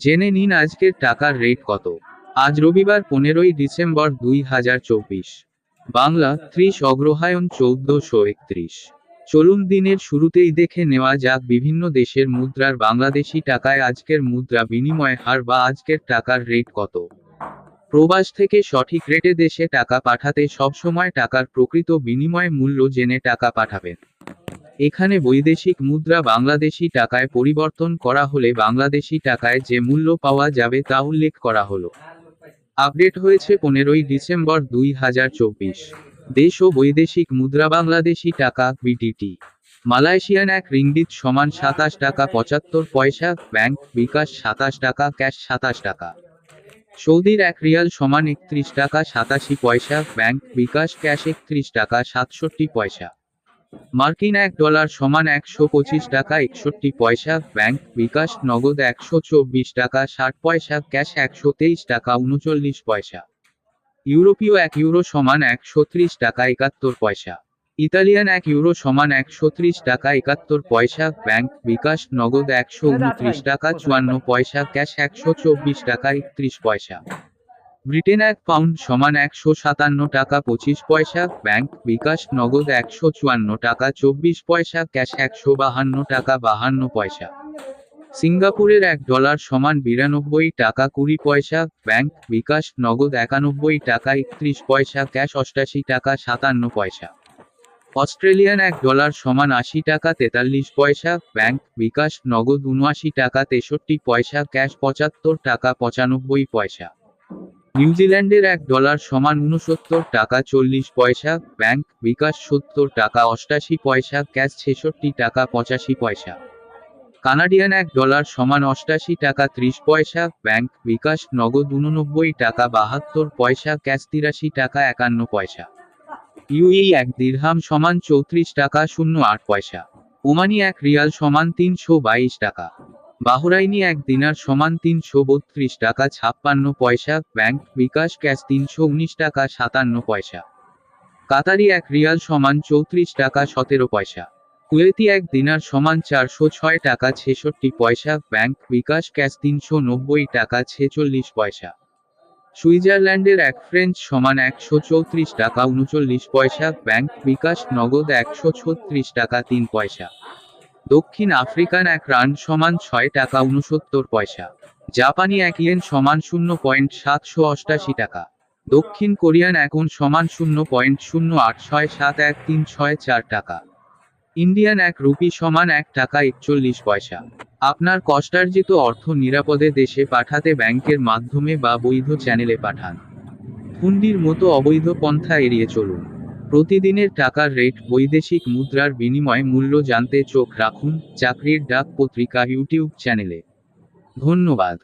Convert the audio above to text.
জেনে নিন আজকের টাকার রেট কত। আজ রবিবার পনেরোই ডিসেম্বর দুই হাজার চব্বিশ। বাংলা ত্রিশ অগ্রহায়ণ চৌদ্দশো একত্রিশ। চলুন দিনের শুরুতেই দেখে নেওয়া যাক বিভিন্ন দেশের মুদ্রার বাংলাদেশি টাকায় আজকের মুদ্রা বিনিময় হার বা আজকের টাকার রেট কত। প্রবাস থেকে সঠিক রেটে দেশে টাকা পাঠাতে সবসময় টাকার প্রকৃত বিনিময় মূল্য জেনে টাকা পাঠাবেন। এখানে বৈদেশিক মুদ্রা বাংলাদেশি টাকায় পরিবর্তন করা হলে বাংলাদেশি টাকায় যে মূল্য পাওয়া যাবে তা উল্লেখ করা হলো। আপডেট হয়েছে পনেরোই ডিসেম্বর দুই হাজার চব্বিশ। দেশ ও বৈদেশিক মুদ্রা বাংলাদেশি টাকা, বিটিটি। মালয়েশিয়ান এক রিঙ্গিত সমান সাতাশ টাকা পঁচাত্তর পয়সা, ব্যাংক বিকাশ সাতাশ টাকা, ক্যাশ সাতাশ টাকা। সৌদির এক রিয়াল সমান একত্রিশ টাকা সাতাশি পয়সা, ব্যাংক বিকাশ ক্যাশ একত্রিশ টাকা সাতষট্টি পয়সা। মার্কিন এক ডলার সমান একশো পঁচিশ টাকা একষট্টি পয়সা, ব্যাংক বিকাশ নগদ একশো চব্বিশ টাকা, ষাট পয়সা, ক্যাশ একশো তেইশ টাকা, উনচল্লিশ পয়সা। ইউরোপীয় এক ইউরো সমান একশো ত্রিশ টাকা, একাত্তর পয়সা। ইতালিয়ান এক ইউরো সমান একশো ত্রিশ টাকা, একাত্তর পয়সা, ব্যাংক বিকাশ নগদ একশো উনত্রিশ টাকা, চুয়ান্ন পয়সা, ক্যাশ একশো চব্বিশ টাকা, একত্রিশ পয়সা। ব্রিটেন এক পাউন্ড সমান একশো সাতান্ন টাকা পঁচিশ পয়সা, ব্যাংক বিকাশ নগদ একশো চুয়ান্ন টাকা চব্বিশ পয়সা, ক্যাশ একশো বাহান্ন টাকা বাহান্ন পয়সা। সিঙ্গাপুরের এক ডলার সমান বিরানব্বই টাকা কুড়ি পয়সা, ব্যাংক বিকাশ নগদ একানব্বই টাকা একত্রিশ পয়সা, ক্যাশ অষ্টাশি টাকা সাতান্ন পয়সা। অস্ট্রেলিয়ান এক ডলার সমান আশি টাকা তেতাল্লিশ পয়সা, ব্যাংক বিকাশ নগদ উনআশি টাকা তেষট্টি পয়সা, ক্যাশ পঁচাত্তর টাকা পঁচানব্বই পয়সা। নিউজিল্যান্ডের এক ডলার সমান উনসত্তর টাকা চল্লিশ পয়সা, ব্যাংক বিকাশ সত্তর টাকা অষ্টাশি পয়সা, ক্যাশ ছেষট্টি টাকা পঁচাশি পয়সা। কানাডিয়ান এক ডলার সমান অষ্টাশি টাকা ত্রিশ পয়সা, ব্যাংক বিকাশ নগদ উননব্বই টাকা বাহাত্তর পয়সা, ক্যাশ তিরাশি টাকা একান্ন পয়সা। ইউএই এক দিরহাম সমান চৌত্রিশ টাকা শূন্য আট পয়সা। ওমানি এক রিয়াল সমান তিনশো বাইশ টাকা। বাহরাইনি এক দিনার সমান তিনশো বত্রিশ টাকা ছাপ্পান্ন পয়সা, ব্যাংক বিকাশ ক্যাশ তিনশো উনিশ টাকা সাতান্ন পয়সা। কাতারি এক রিয়াল সমান চৌত্রিশ টাকা সতেরো পয়সা। কুয়েতি এক দিনার সমান চারশো ছয় টাকা ছেষট্টি পয়সা, ব্যাংক বিকাশ ক্যাশ তিনশো নব্বই টাকা ছেচল্লিশ পয়সা। সুইজারল্যান্ডের এক ফ্রেঞ্চ সমান একশো চৌত্রিশ টাকা উনচল্লিশ পয়সা, ব্যাংক বিকাশ নগদ একশো ছত্রিশ টাকা তিন পয়সা। দক্ষিণ আফ্রিকান এক রান সমান ছয় টাকা উনসত্তর পয়সা। জাপানি এক ইয়েন সমান শূন্য পয়েন্ট সাতশো অষ্টাশি টাকা। দক্ষিণ কোরিয়ান এখন সমান শূন্য পয়েন্ট শূন্য আট ছয় সাত এক তিন ছয় চার টাকা। ইন্ডিয়ান এক রুপি সমান এক টাকা একচল্লিশ পয়সা। আপনার কষ্টার্জিত অর্থ নিরাপদে দেশে পাঠাতে ব্যাংকের মাধ্যমে বা বৈধ চ্যানেলে পাঠান। হুন্ডির মতো অবৈধ পন্থা এড়িয়ে চলুন। প্রতিদিনের টাকার রেট বৈদেশিক মুদ্রার বিনিময় মূল্য জানতে চোখ রাখুন চাকরির ডাক পত্রিকা ইউটিউব চ্যানেলে। ধন্যবাদ।